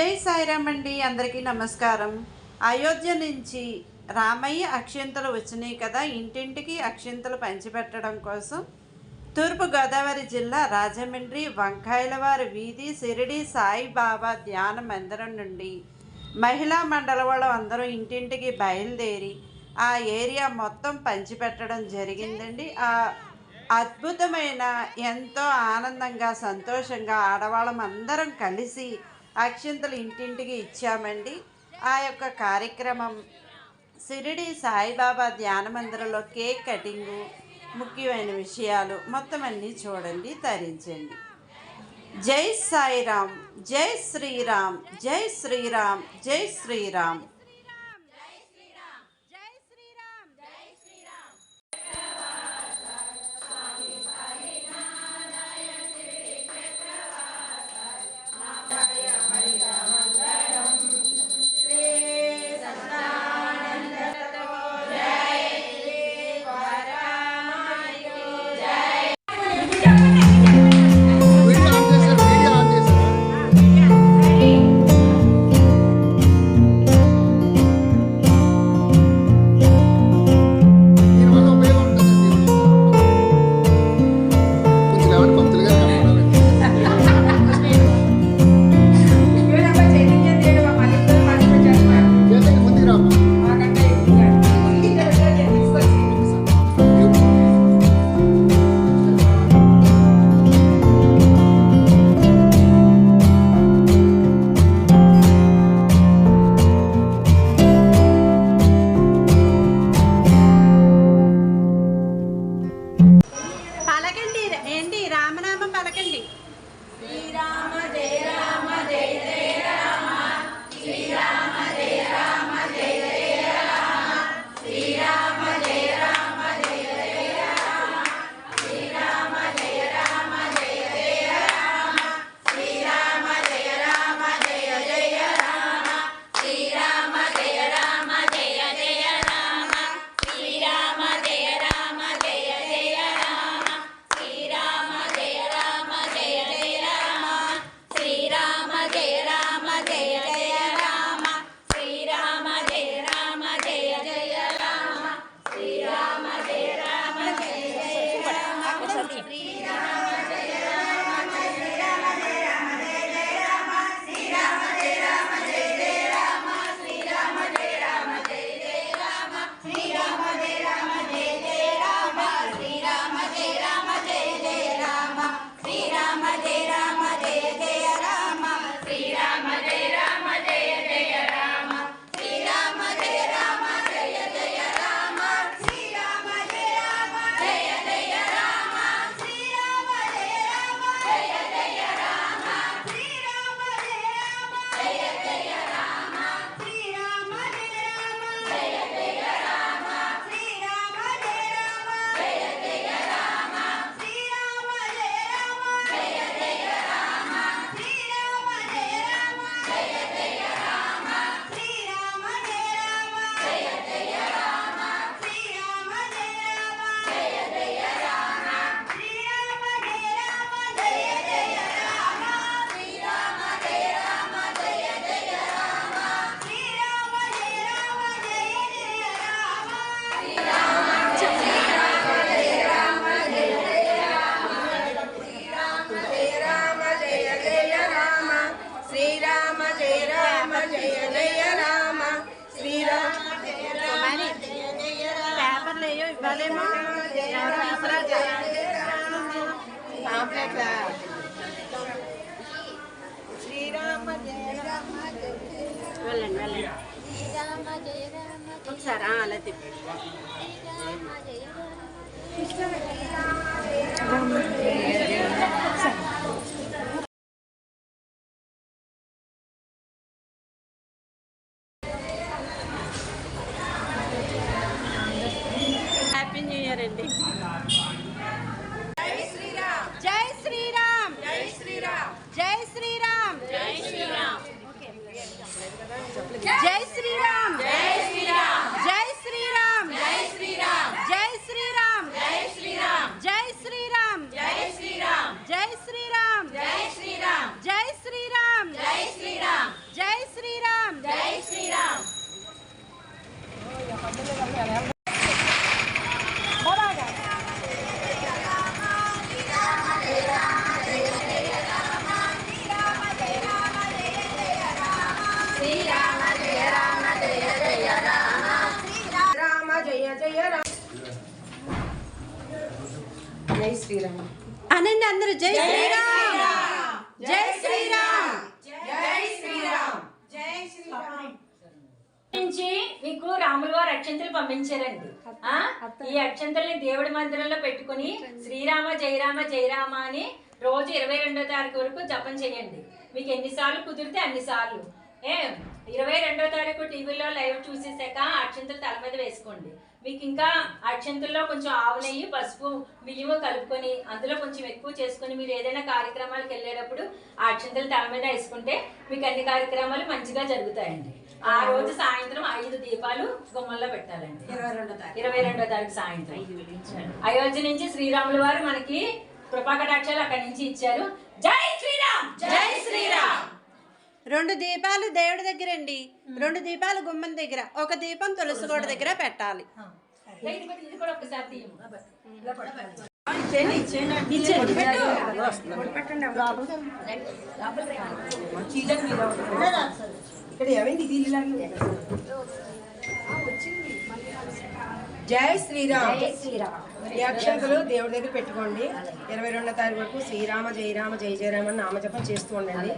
జై సాయిరామ్ అండి అందరికీ నమస్కారం. అయోధ్య నుంచి రామయ్య అక్షింతలు వచ్చినాయి కదా ఇంటింటికి అక్షింతలు పంచిపెట్టడం కోసం తూర్పుగోదావరి జిల్లా రాజమండ్రి వంకాయలవారి వీధి సిరిడి సాయిబాబా ధ్యాన మందిరం నుండి మహిళా మండలి వాళ్ళు అందరూ ఇంటింటికి బయలుదేరి ఆ ఏరియా మొత్తం పంచిపెట్టడం జరిగిందండి. ఆ అద్భుతమైన ఎంతో ఆనందంగా సంతోషంగా ఆడవాళ్ళం అందరం కలిసి అక్షింతలు ఇంటింటికి ఇచ్చామండి. ఆ యొక్క కార్యక్రమం సిరిడి సాయిబాబా ధ్యాన మందిరంలో కేక్ కటింగు ముఖ్యమైన విషయాలు మొత్తం అన్నీ చూడండి తరించండి. జై సాయిరామ్ జై శ్రీరామ్ జై శ్రీరామ్ జై శ్రీరామ్. వెళ్ళండి వెళ్ళండి ఒకసారి అలా తిప్పి అందరూ జై శ్రీరామ్. జై శ్రీరామ్. నుంచి మీకు రాముల వారు అక్షంతలు పంపించారండి. ఆ? ఈ అక్షంతల్ని దేవుడి మందిరంలో పెట్టుకుని శ్రీరామ జయరామ జయరామ అని రోజు ఇరవై రెండో తారీఖు వరకు జపం చేయండి. మీకు ఎన్నిసార్లు కుదిరితే అన్నిసార్లు. ఏ? ఇరవై రెండో తారీఖు టీవీలో లైవ్ చూసేసాక అక్షంతలు తల మీద వేసుకోండి. మీకు ఇంకా అక్షంతల్లో కొంచెం ఆవు నెయ్యి పసుపు బియ్యము కలుపుకొని అందులో కొంచెం ఎక్కువ చేసుకొని మీరు ఏదైనా కార్యక్రమాలకు వెళ్ళేటప్పుడు ఆ అక్షంతలు తల మీద వేసుకుంటే మీకు అన్ని కార్యక్రమాలు మంచిగా జరుగుతాయండి. ఆ రోజు సాయంత్రం ఐదు దీపాలు గుమ్మల్లో పెట్టాలండి. ఇరవై రెండో తారీఖు. ఇరవై రెండో తారీఖు సాయంత్రం. అయోధ్య నుంచి శ్రీరాముల వారు మనకి కృపాకటాక్షాలు అక్కడి నుంచి ఇచ్చారు. జై శ్రీరామ్! జై శ్రీరామ్! రెండు దీపాలు దేవుడి దగ్గర అండి రెండు దీపాలు గుమ్మం దగ్గర. ఒక దీపం తులసి గోడ దగ్గర పెట్టాలి. ఇక్కడ? జై శ్రీరామ్. జై శ్రీరామ్. ఈ అక్షంతలు దేవుడి దగ్గర పెట్టుకోండి. ఇరవై రెండో తారీఖు వరకు శ్రీరామ జయ రామ జయ జయ రామ అని నామజపం చేస్తూ ఉండండి.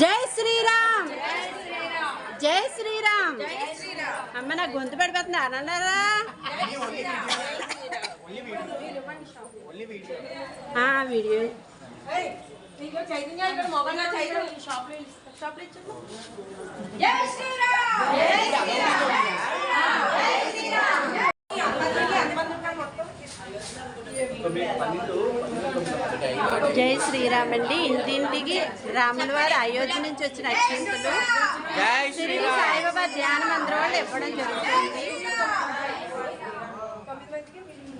జై శ్రీరామ్. జై శ్రీరామ్. అమ్మ నా గొంతు పడిపోతుంది. వీడియో. జై శ్రీరామ్! అండి. ఇంటింటికి రాముల వారి అయోధ్య నుంచి వచ్చిన అక్షంతులు. శ్రీ సాయిబాబా ధ్యాన మందిరం వాళ్ళు ఇవ్వడం జరుగుతుంది.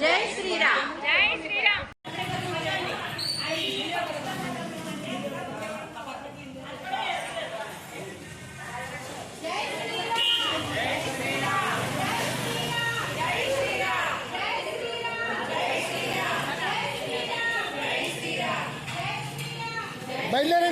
జై శ్రీరామ్. బయలుదేరండి